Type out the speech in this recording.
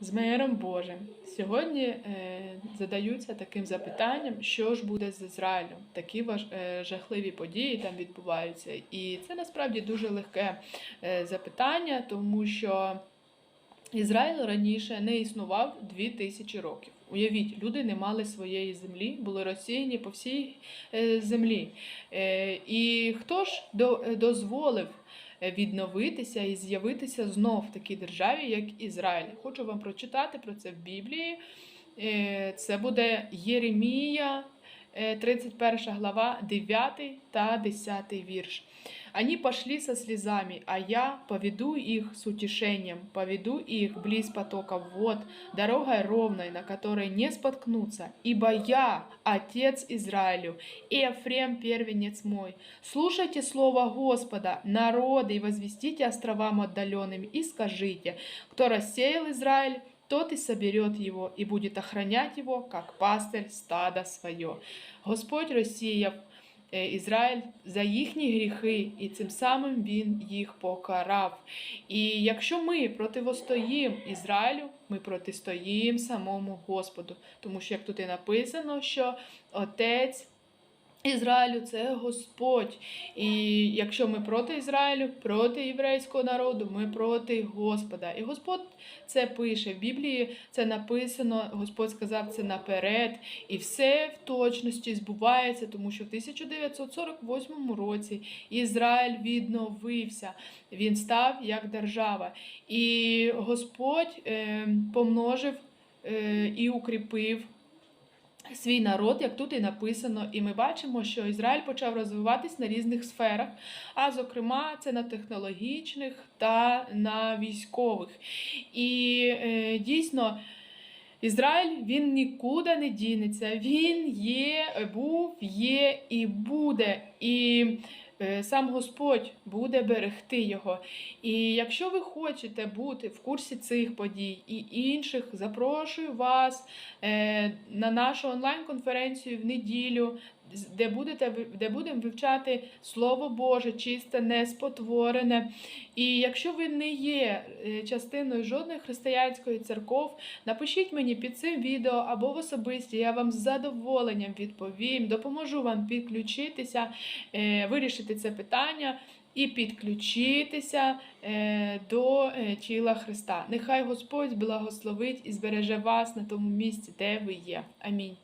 З миром Божим. Сьогодні е, задаються таким запитанням, що ж буде з Ізраїлем. Такі важ, е, жахливі події там відбуваються. І це насправді дуже легке е, запитання, тому що Ізраїль раніше не існував 2000 років. Уявіть, люди не мали своєї землі, були розсіяні по всій е, землі. Е, і хто ж е, дозволив відновитися і з'явитися знов в такій державі, як Ізраїль? Хочу вам прочитати про це в Біблії. Е, Це буде Єремія, е, 31 глава, 9 та 10 вірш. Они пошли со слезами, а я поведу их с утешением, поведу их близ потока вод, дорогой ровной, на которой не споткнутся, ибо я, Отец Израилю, и Ефрем первенец мой. Слушайте слово Господа, народы, и возвестите островам отдаленным, и скажите, кто рассеял Израиль, тот и соберет его, и будет охранять его, как пастырь стада свое. Господь розсіяв е, Ізраїль за їхні гріхи, і цим самим він їх покарав. І якщо ми противостоїмо Ізраїлю, ми протистоїмо самому Господу. Тому що, як тут і написано, що Отець Ізраїлю це Господь. І якщо ми проти Ізраїлю, проти єврейського народу, ми проти Господа. І Господь це пише. В Біблії це написано, Господь сказав це наперед. І все в точності збувається, тому що в 1948 році Ізраїль відновився. Він став як держава. І Господь е, помножив е, і укріпив свій народ, як тут і написано, і ми бачимо, що Ізраїль почав розвиватись на різних сферах, а зокрема, це на технологічних та на військових. І е, дійсно. Ізраїль він нікуди не дінеться. Він є, був, є і буде. І сам Господь буде берегти його. І якщо ви хочете бути в курсі цих подій і інших, запрошую вас е, на нашу онлайн-конференцію в неділю, де, будете, де будемо вивчати Слово Боже, чисте, неспотворене. І якщо ви не є е, частиною жодної християнської церков, напишіть мені під цим відео або в особисті, я вам з задоволенням відповім, допоможу вам підключитися, е, вирішити це питання. І підключитися е, до тіла Христа. Нехай Господь благословить і збереже вас на тому місці, де ви є. Амінь.